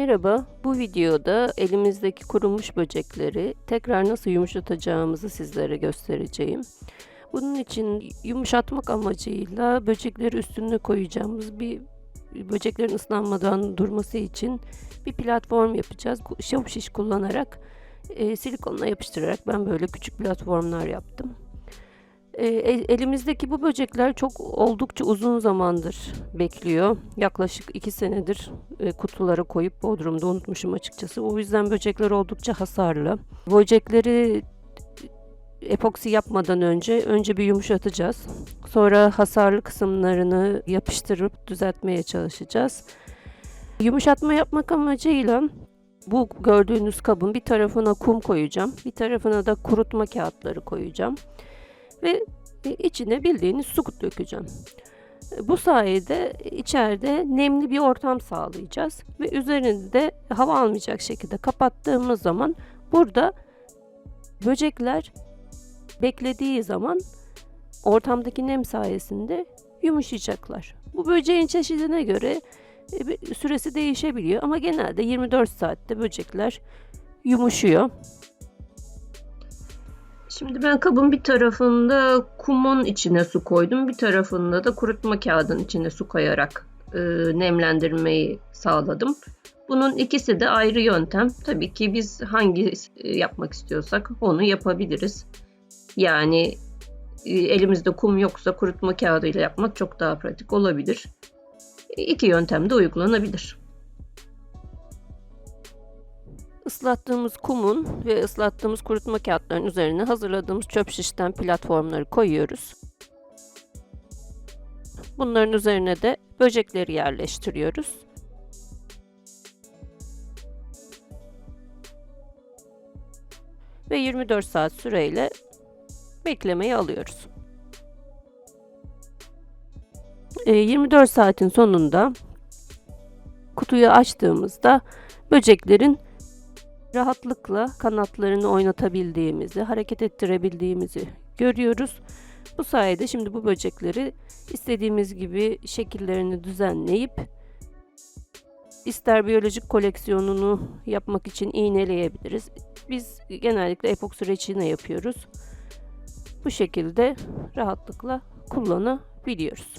Merhaba, bu videoda elimizdeki kurumuş böcekleri tekrar nasıl yumuşatacağımızı sizlere göstereceğim. Bunun için yumuşatmak amacıyla böcekleri üstüne koyacağımız bir böceklerin ıslanmadan durması için bir platform yapacağız. Şavup şiş kullanarak e, silikonla yapıştırarak ben böyle küçük platformlar yaptım. E, el- elimizdeki bu böcekler çok oldukça uzun zamandır bekliyor. Yaklaşık iki senedir e, kutulara koyup Bodrum'da unutmuşum açıkçası. O yüzden böcekler oldukça hasarlı. Böcekleri epoksi yapmadan önce önce bir yumuşatacağız. Sonra hasarlı kısımlarını yapıştırıp düzeltmeye çalışacağız. Yumuşatma yapmak amacıyla bu gördüğünüz kabın bir tarafına kum koyacağım. Bir tarafına da kurutma kağıtları koyacağım. Ve e, içine bildiğiniz su dökeceğim. Bu sayede içeride nemli bir ortam sağlayacağız ve üzerini de hava almayacak şekilde kapattığımız zaman burada böcekler beklediği zaman ortamdaki nem sayesinde yumuşayacaklar. Bu böceğin çeşidine göre e, süresi değişebiliyor ama genelde 24 saatte böcekler yumuşuyor. Şimdi ben kabın bir tarafında kumun içine su koydum. Bir tarafında da kurutma kağıdın içine su koyarak e, nemlendirmeyi sağladım. Bunun ikisi de ayrı yöntem. Tabii ki biz hangi e, yapmak istiyorsak onu yapabiliriz. Yani e, elimizde kum yoksa kurutma kağıdıyla yapmak çok daha pratik olabilir. E, İki yöntem de uygulanabilir. Islattığımız kumun ve ıslattığımız kurutma kağıtlarının üzerine hazırladığımız çöp şişten platformları koyuyoruz. Bunların üzerine de böcekleri yerleştiriyoruz. Ve 24 saat süreyle beklemeye alıyoruz. E, 24 saatin sonunda kutuyu açtığımızda böceklerin rahatlıkla kanatlarını oynatabildiğimizi, hareket ettirebildiğimizi görüyoruz. Bu sayede şimdi bu böcekleri istediğimiz gibi şekillerini düzenleyip ister biyolojik koleksiyonunu yapmak için iğneleyebiliriz. Biz genellikle epoksi reçine yapıyoruz. Bu şekilde rahatlıkla kullanabiliyoruz.